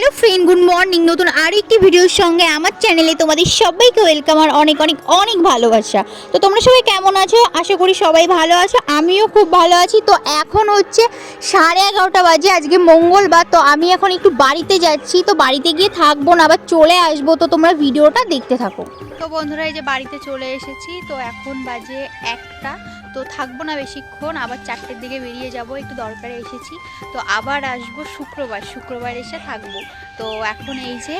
Hello friend good morning নতুন আরেকটি একটি ভিডিওর সঙ্গে আমার চ্যানেলে তোমাদের সবাইকে ওয়েলকাম আর অনেক অনেক অনেক ভালোবাসা। তো তোমরা সবাই কেমন আছো? আশা করি সবাই ভালো আছো, আমিও খুব ভালো আছি। তো এখন হচ্ছে সাড়ে এগারোটা বাজে, আজকে মঙ্গলবার, তো আমি এখন একটু বাড়িতে যাচ্ছি। তো বাড়িতে গিয়ে থাকব না, আবার চলে আসব। তো তোমরা ভিডিওটা দেখতে থাকো। তো বন্ধুরা, এই যে বাড়িতে চলে এসেছি, তো এখন বাজে একটা, তো থাকব না বেশিক্ষণ, আবার চারটের দিকে বেরিয়ে যাব, একটু দরকারে এসেছি, তো আবার আসব শুক্রবার শুক্রবার এসে থাকব, তো এখন এই যে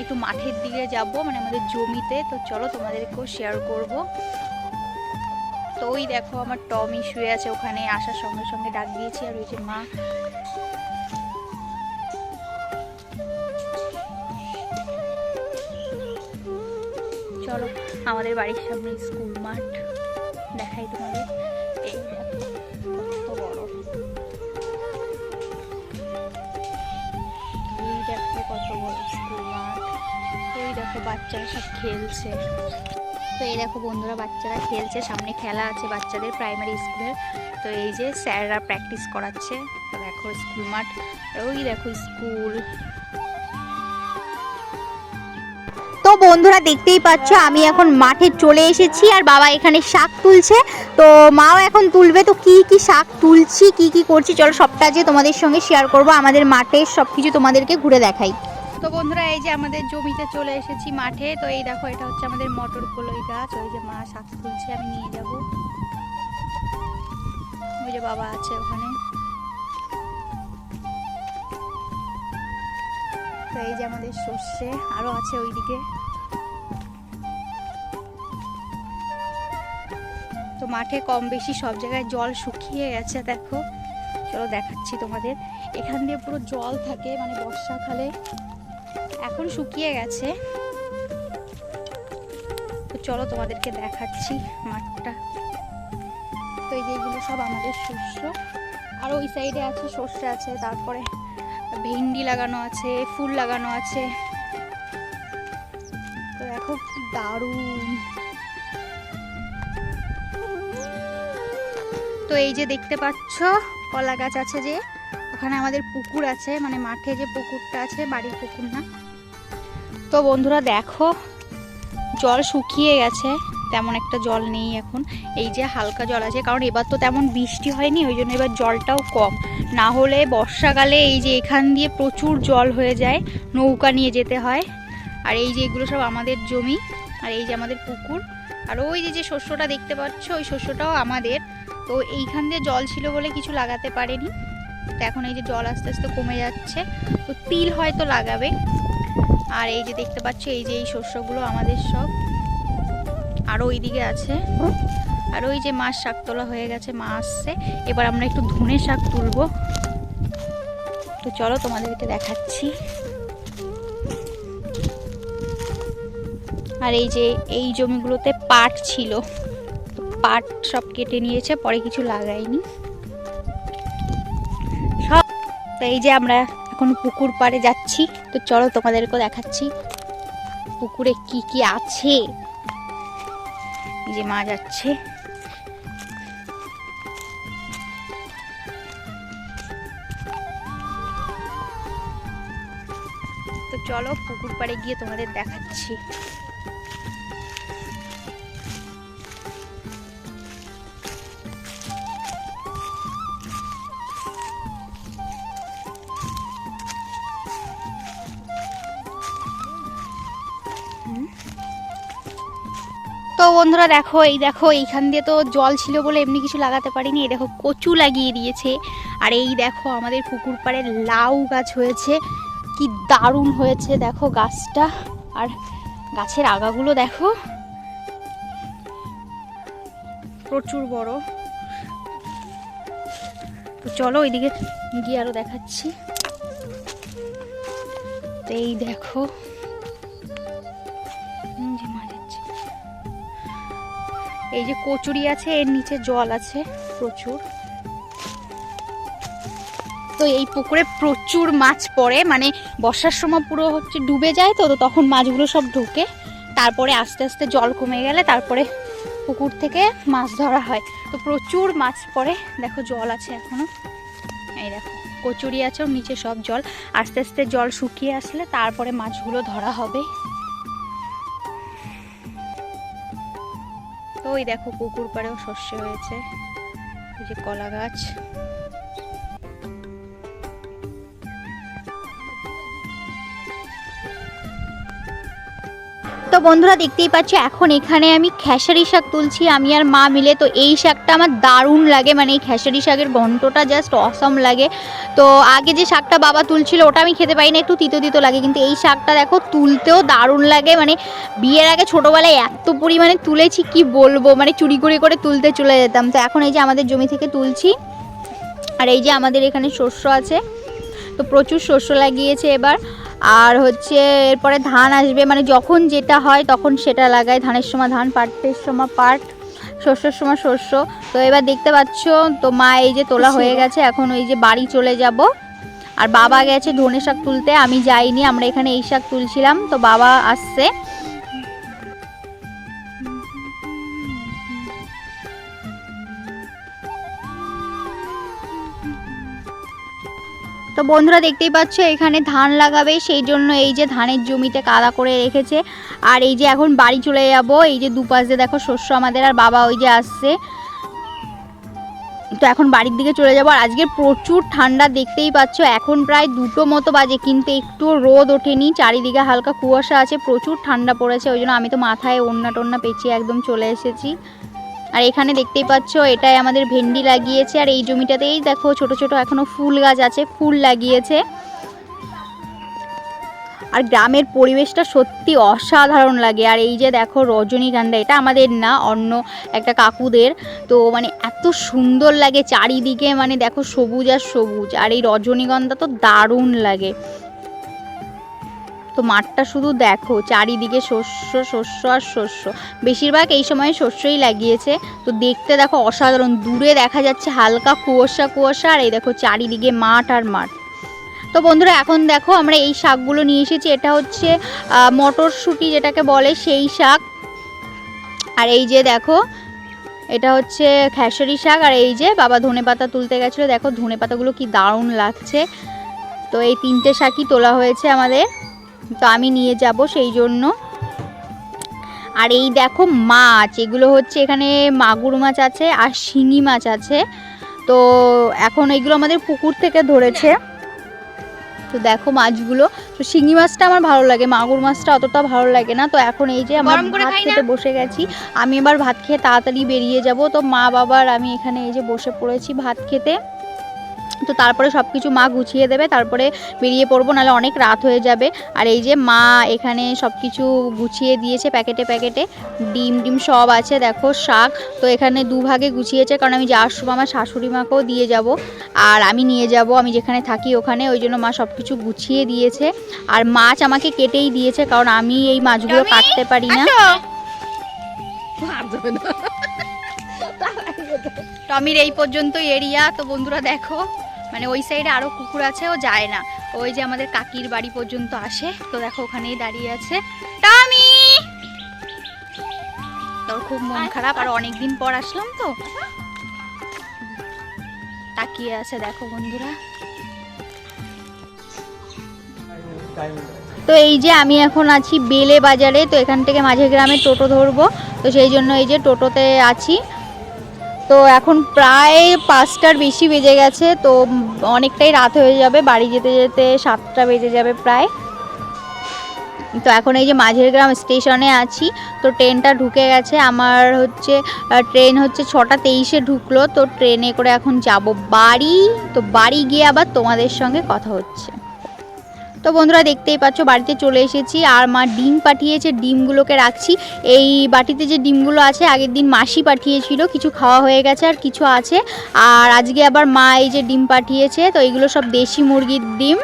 একটু মাঠের দিকে যাব মানে আমাদের জমিতে, তো চলো তোমাদেরকেও শেয়ার করব। তো ওই দেখো, আমার টমি শুয়ে আছে ওখানে, আসার সঙ্গে সঙ্গে ডাক দিয়েছি, আর ওই যে মা আমাদের বাড়ির সামনে স্কুল মাঠ। দেখাই তোমাদের। এই দেখো কত বড়। এই স্কুল মাঠ। ওই দেখো বাচ্চারা সব খেলছে। তো এই দেখো বন্ধুরা, বাচ্চারা খেলছে। সামনে খেলা আছে বাচ্চাদের প্রাইমারি স্কুলের তো এই যে স্যাররা প্র্যাকটিস করাচ্ছে। দেখো স্কুল মাঠ। ওই দেখো স্কুল। বন্ধুরা দেখতেই পাচ্ছ, আমি এখন মাঠে চলে এসেছি আর বাবা এখানে শাক তুলছে। তো মাও এখন তুলবে, তো কি কি শাক তুলছি, কি কি করছি, চলো সবটা যে তোমাদের সঙ্গে শেয়ার করব, আমাদের মাঠে সব কিছু তোমাদেরকে ঘুরে দেখাই। তো বন্ধুরা, এই যে আমাদের জমিতে চলে এসেছি মাঠে, তো এই দেখো, এটা হচ্ছে আমাদের মটর কলই গাছ, ওই যে মা শাক তুলছে, আমি নিয়ে যাব। ওই যে বাবা আছে ওখানে। তো এই যে আমাদের সর্ষে, আরও আছে ওইদিকে। তো মাঠে কম বেশি সব জায়গায় জল শুকিয়ে গেছে, দেখো। চলো দেখাচ্ছি তোমাদের। এখান দিয়ে পুরো জল থাকে মানে বর্ষাকালে। এখন শুকিয়ে গেছে। তো চলো তোমাদেরকে দেখাচ্ছি মাঠটা। তো এই যে এগুলো সব আমাদের শস্য। আর ওই সাইডে আছে, সর্ষে আছে, তারপরে ভেন্ডি লাগানো আছে, ফুল লাগানো আছে। তো দেখো, দারুণ। তো এই যে দেখতে পাচ্ছ, কলা গাছ আছে যে, ওখানে আমাদের পুকুর আছে মানে মাঠে যে পুকুরটা আছে, বাড়ির পুকুর না। তো বন্ধুরা দেখো, জল শুকিয়ে গেছে। তেমন একটা জল নেই এখন। এই যে হালকা জল আছে, কারণ এবার তো তেমন বৃষ্টি হয়নি, ওই জন্য এবার জলটাও কম। না হলে বর্ষাকালে এই যে এখান দিয়ে প্রচুর জল হয়ে যায়, নৌকা নিয়ে যেতে হয়। আর এই যে এগুলো সব আমাদের জমি, আর এই যে আমাদের পুকুর, আর ওই যে যে শস্যটা দেখতে পাচ্ছ, ওই শস্যটাও আমাদের। তো এইখান দিয়ে জল ছিল বলে কিছু লাগাতে পারেনি। তো এখন এই যে জল আস্তে আস্তে কমে যাচ্ছে, তো তিল হয়তো লাগাবে। আর এই যে দেখতে পাচ্ছ, এই যে এই শস্যগুলো আমাদের সব। আরও ওইদিকে আছে। আর ওই যে মাছ শাক তোলা হয়ে গেছে, মা আসছে। এবার আমরা একটু ধনে শাক তুলবো। তো চলো তোমাদেরকে দেখাচ্ছি। আর এই যে, এই জমিগুলোতে পাট ছিল। পাট সব কেটে নিয়েছে, পরে কিছু লাগাইনি। সব, তো এই যে আমরা এখন পুকুর পাড়ে যাচ্ছি। তো চলো তোমাদেরকে দেখাচ্ছি। পুকুরে কি কি আছে? যে মা যাচ্ছে। তো চলো পুকুর পাড়ে গিয়ে তোমাদের দেখাচ্ছি। তো বন্ধুরা দেখো, এই দেখো, এইখান দিয়ে তো জল ছিল বলে এমনি কিছু লাগাতে পারিনি। এই দেখো, কচু লাগিয়ে দিয়েছে। আর এই দেখো, আমাদের পুকুর পাড়ে লাউ গাছ হয়েছে। কি দারুণ হয়েছে, দেখো গাছটা। আর গাছের আগাগুলো দেখো। প্রচুর বড়। তো চলো ওইদিকে গিয়ে আরও দেখাচ্ছি। এই দেখো। এই যে কচুরি আছে, এর নিচে জল আছে, প্রচুর। তো এই পুকুরে প্রচুর মাছ পড়ে মানে বর্ষার সময় পুরো হচ্ছে ডুবে যায় তো তো তখন মাছগুলো সব ঢোকে। তারপরে আস্তে আস্তে জল কমে গেলে তারপরে পুকুর থেকে মাছ ধরা হয়। তো প্রচুর মাছ পড়ে, দেখো জল আছে এখনও। এই দেখো, কচুরি আছে নিচে সব জল। আস্তে আস্তে জল শুকিয়ে আসলে তারপরে মাছগুলো ধরা হবে। ওই দেখো পুকুর পাড়েও শস্য হয়েছে। যে কলা গাছ। তো বন্ধুরা দেখতেই পাচ্ছ, এখন এখানে আমি খেসারি শাক তুলছি, আমি আর মা মিলে। তো এই শাকটা আমার দারুণ লাগে মানে এই খেসারি শাকের গন্ধটা জাস্ট অসম লাগে। তো আগে যে শাকটা বাবা তুলছিল, ওটা আমি খেতে পাই না, একটু তিতো তিতো লাগে। কিন্তু এই শাকটা দেখো, তুলতেও দারুণ লাগে মানে বিয়ের আগে ছোটোবেলায় এত পরিমাণে তুলেছি, কি বলব? মানে চুরি করে করে তুলতে চলে যেতাম। তো এখন এই যে আমাদের জমি থেকে তুলছি, আর এই যে আমাদের এখানে শস্য আছে। তো প্রচুর শস্য লাগিয়েছে এবার। আর হচ্ছে এরপরে ধান আসবে মানে যখন যেটা হয় তখন সেটা লাগায় ধানের সময় ধান পাটের সময় পাট শস্যের সময় শস্য। তো এবার দেখতে পাচ্ছ তো মা এই যে তোলা হয়ে গেছে এখন ওই যে বাড়ি চলে যাব। আর বাবা গেছে ধনে শাক তুলতে আমি যাইনি আমরা এখানে এই শাক তুলছিলাম। তো বাবা আসছে। তো বন্ধুরা দেখতেই পাচ্ছ, এখানে ধান লাগাবে সেই জন্য এই যে ধানের জমিতে কাদা করে রেখেছে। আর এই যে এখন বাড়ি চলে যাব, এই যে দুপাশ দেখো শস্য আমাদের আর বাবা ওই যে আসছে। তো এখন বাড়ির দিকে চলে যাব, আর আজকে প্রচুর ঠান্ডা দেখতেই পাচ্ছ, এখন প্রায় দুটো মতো বাজে, কিন্তু একটু রোদ ওঠেনি, চারিদিকে হালকা কুয়াশা আছে, প্রচুর ঠান্ডা পড়েছে, ওই জন্য আমি তো মাথায় ওড়না টোন্না পেঁচিয়ে একদম চলে এসেছি। আর এখানে দেখতেই পাচ্ছ, এটাই আমাদের ভেন্ডি লাগিয়েছে। আর এই জমিটাতেই দেখো ছোট ছোট এখনও ফুল গাছ আছে, ফুল লাগিয়েছে। আর গ্রামের পরিবেশটা সত্যি অসাধারণ লাগে। আর এই যে দেখো রজনীগন্ধা, এটা আমাদের না, অন্য একটা কাকুদের। তো মানে এত সুন্দর লাগে চারিদিকে মানে দেখো সবুজ আর সবুজ। আর এই রজনীগন্ধা তো দারুণ লাগে। তো মাঠটা শুধু দেখো, চারিদিকে শস্য শস্য আর শস্য। বেশিরভাগ এই সময় শস্যই লাগিয়েছে। তো দেখতে দেখো অসাধারণ, দূরে দেখা যাচ্ছে হালকা কুয়াশা কুয়াশা, আর এই দেখো চারিদিকে মাঠ আর মাঠ। তো বন্ধুরা, এখন দেখো আমরা এই শাকগুলো নিয়ে এসেছি। এটা হচ্ছে মটরশুঁটি যেটাকে বলে সেই শাক। আর এই যে দেখো, এটা হচ্ছে খেসারি শাক। আর এই যে বাবা ধনে পাতা তুলতে গেছিল। দেখো ধনে পাতাগুলো কি দারুণ লাগছে। তো এই তিনটে শাকই তোলা হয়েছে আমাদের। তো আমি নিয়ে যাব সেই জন্য। আর এই দেখো মাছ এগুলো হচ্ছে এখানে মাগুর মাছ আছে আর শিঙি মাছ আছে। তো এখন এগুলো আমাদের পুকুর থেকে ধরেছে। তো দেখো মাছগুলো তো শিঙি মাছটা আমার ভালো লাগে মাগুর মাছটা অতটা ভালো লাগে না। তো এখন এই যে আমরা ভাত খেতে বসে গেছি আমি এবার ভাত খেয়ে তাড়াতাড়ি বেরিয়ে যাব। তো মা বাবার আমি এখানে এই যে বসে পড়েছি ভাত খেতে। তো তারপরে সব কিছু মা গুছিয়ে দেবে তারপরে বেরিয়ে পড়ব নাহলে অনেক রাত হয়ে যাবে। আর এই যে মা এখানে সব কিছু গুছিয়ে দিয়েছে প্যাকেটে প্যাকেটে ডিম ডিম সব আছে দেখো শাক। তো এখানে দুভাগে গুছিয়েছে কারণ আমি যাওয়ার সময় আমার শাশুড়ি মাকেও দিয়ে যাব আর আমি নিয়ে যাব আমি যেখানে থাকি ওখানে ওই জন্য মা সব কিছু গুছিয়ে দিয়েছে। আর মাছ আমাকে কেটেই দিয়েছে কারণ আমি এই মাছগুলো কাটতে পারি না। টমির এই পর্যন্ত এরিয়া তো বন্ধুরা দেখো। মানে ওই সাইডে আরও কুকুর আছে, ও যায় না। ওই যে আমাদের কাকির বাড়ি পর্যন্ত আসে। তো দেখো, ওখানেই দাঁড়িয়ে আছে। টমি! তোর খুব মন খারাপ, আর অনেক দিন পর আসলাম তো। তাকিয়ে আছে দেখো বন্ধুরা। তো এই যে আমি এখন আছি বেলে বাজারে, তো এখান থেকে মাঝে গ্রামে টোটো ধরবো। তো সেই জন্য এই যে টোটোতে আছি। তো এখন প্রায় পাঁচটার বেশি বেজে গেছে, তো অনেকটাই রাত হয়ে যাবে, বাড়ি যেতে যেতে সাতটা বেজে যাবে প্রায়। তো এখন এই যে মাঝের গ্রাম স্টেশনে আছি, তো ট্রেনটা ঢুকে গেছে, আমার হচ্ছে ট্রেন হচ্ছে ছটা তেইশে ঢুকলো, তো ট্রেনে করে এখন যাব বাড়ি, তো বাড়ি গিয়ে আবার তোমাদের সঙ্গে কথা হচ্ছে। তো বন্ধুরা দেখতেই পাচ্ছ, বাড়িতে চলে এসেছি আর মা ডিম পাঠিয়েছে, ডিমগুলোকে রাখছি। এই বাটিতে যে ডিমগুলো আছে, আগের দিন মাসি পাঠিয়েছিল, কিছু খাওয়া হয়ে গেছে আর কিছু আছে। আর আজকে আবার মা এই যে ডিম পাঠিয়েছে, তো এইগুলো সব দেশি মুরগির ডিম।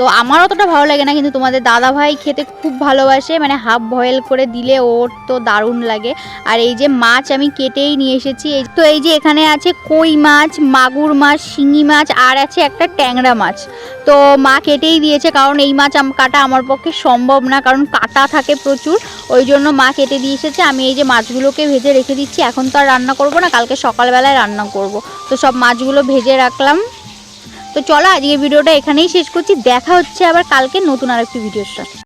তো আমার অতটা ভালো লাগে না, কিন্তু তোমাদের দাদা ভাই খেতে খুব ভালোবাসে মানে হাফ বয়েল করে দিলে ওর তো দারুণ লাগে। আর এই যে মাছ আমি কেটেই নিয়ে এসেছি তো এই যে এখানে আছে কই মাছ, মাগুর মাছ, শিঙি মাছ, আর আছে একটা ট্যাংরা মাছ। তো মা কেটেই দিয়েছে, কারণ এই মাছ কাটা আমার পক্ষে সম্ভব না, কারণ কাটা থাকে প্রচুর, ওই জন্য মা কেটে দিয়ে এসেছে। আমি এই যে মাছগুলোকে ভেজে রেখে দিচ্ছি, এখন তো আর রান্না করব না, কালকে সকালবেলায় রান্না করব। তো সব মাছগুলো ভেজে রাখলাম। তো চলো আজকে ভিডিওটা এখানেই শেষ করছি। দেখা হচ্ছে আবার কালকে নতুন আরেকটি ভিডিওর সাথে।